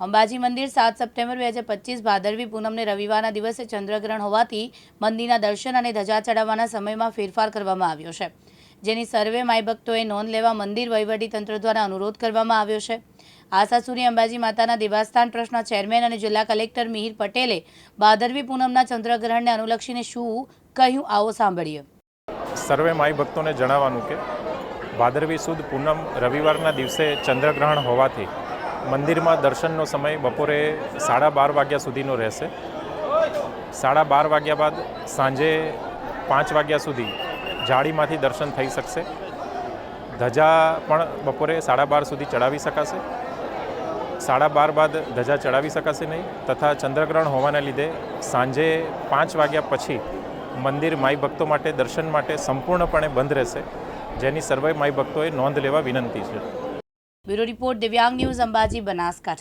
અંબાજી મંદિર સાત સપ્ટેમ્બર બે હજાર પચીસ ભાદરવી પૂનમને રવિવારના દિવસે ચંદ્રગ્રહણ હોવાથી મંદિરના દર્શન અને ધજા ચડાવવાના સમયમાં ફેરફાર કરવામાં આવ્યો છે. જેની સર્વે માઈ ભક્તોએ નોંધ લેવા મંદિર વહીવટીતંત્ર દ્વારા અનુરોધ કરવામાં આવ્યો છે. આશાસુરી અંબાજી માતાના દેવાસ્થાન ટ્રસ્ટના ચેરમેન અને જિલ્લા કલેક્ટર મિહિર પટેલે ભાદરવી પૂનમના ચંદ્રગ્રહણને અનુલક્ષીને શું કહ્યું આવો સાંભળીએ. સર્વે માઈ ભક્તોને જણાવવાનું કે ભાદરવી સુદ પૂનમ રવિવારના દિવસે ચંદ્રગ્રહણ હોવાથી મંદિરમાં દર્શનનો સમય બપોરે સાડા બાર વાગ્યા સુધીનો રહેશે. સાડા બાર વાગ્યા બાદ સાંજે પાંચ વાગ્યા સુધી જાળીમાંથી દર્શન થઈ શકશે. ધજા પણ બપોરે સાડા બાર સુધી ચડાવી શકાશે. સાડા બાર બાદ ધજા ચડાવી શકાશે નહીં તથા ચંદ્રગ્રહણ હોવાના લીધે સાંજે પાંચ વાગ્યા પછી મંદિર માઈ ભક્તો માટે દર્શન માટે સંપૂર્ણપણે બંધ રહેશે. જેની સર્વે માઈ ભક્તોએ નોંધ લેવા વિનંતી છે. Bureau report Divyang news Ambaji Banaskantha.